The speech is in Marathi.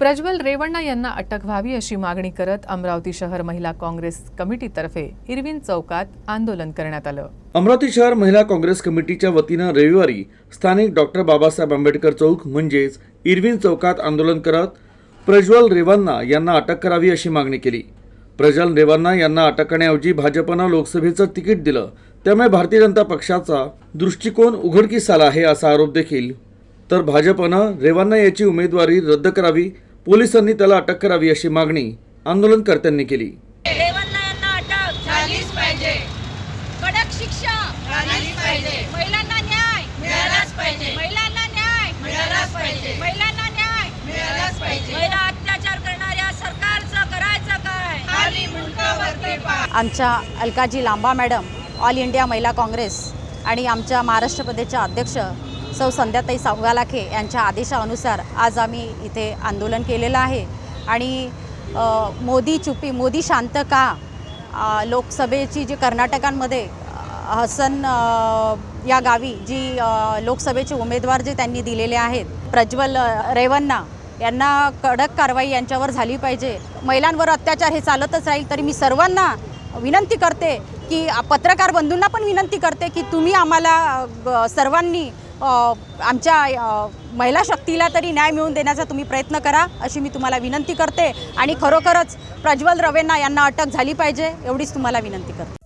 प्रज्वल रेवण्णा यांना अटक व्हावी अशी मागणी करत अमरावती शहर महिला काँग्रेस कमिटीतर्फे इरविन चौकात आंदोलन करण्यात आलं. अमरावती शहर महिला काँग्रेस कमिटीच्या वतीनं रविवारी स्थानिक डॉक्टर बाबासाहेब आंबेडकर चौक म्हणजेच इरविन चौकात आंदोलन करत प्रज्वल रेवन्ना यांना अटक करावी अशी मागणी केली. प्रज्वल रेवांना यांना अटक करण्याऐवजी भाजपनं लोकसभेचं तिकीट दिलं. त्यामुळे भारतीय जनता पक्षाचा दृष्टिकोन उघडकीस आला आहे असा आरोप देखील. तर भाजपनं रेवांना याची उमेदवारी रद्द करावी पोलिसांनी त्याला अटक करावी अशी मागणी आंदोलनकर्त्यांनी केली. रेवन्ना यांना अटक झालीच पाहिजे. कडक शिक्षा झालीच पाहिजे. महिलांना न्याय मिळालाच पाहिजे. महिलांना न्याय मिळालाच पाहिजे. महिलांना न्याय मिळालाच पाहिजे. महिला अत्याचार करणाऱ्या सरकारचं करायचं काय? आमच्या अलकाजी Lamba madam all India Mahila Congress आणि आमच्या महाराष्ट्र प्रदेशच्या अध्यक्ष सौ संध्याताई सावगालाखे यांच्या आदेशानुसार आज आम्ही इथे आंदोलन केलेलं आहे. आणि मोदी चुपी मोदी शांत का? लोकसभेची जी कर्नाटकांमध्ये हसन या गावी जी लोकसभेचे उमेदवार जे त्यांनी दिलेले आहेत प्रज्वल रेवन्ना यांना कडक कारवाई यांच्यावर झाली पाहिजे. महिलांवर अत्याचार हे चालतच राहील तरी मी सर्वांना विनंती करते की पत्रकार बंधूंना पण विनंती करते की तुम्ही आम्हाला सर्वांनी आमच्या महिला शक्तीला तरी न्याय मिळवून देण्याचा तुम्ही प्रयत्न करा अशी मी तुम्हाला विनंती करते. आणि खरोखरच प्रज्वल रवेंना यांना अटक झाली पाहिजे एवढीच तुम्हाला विनंती करते.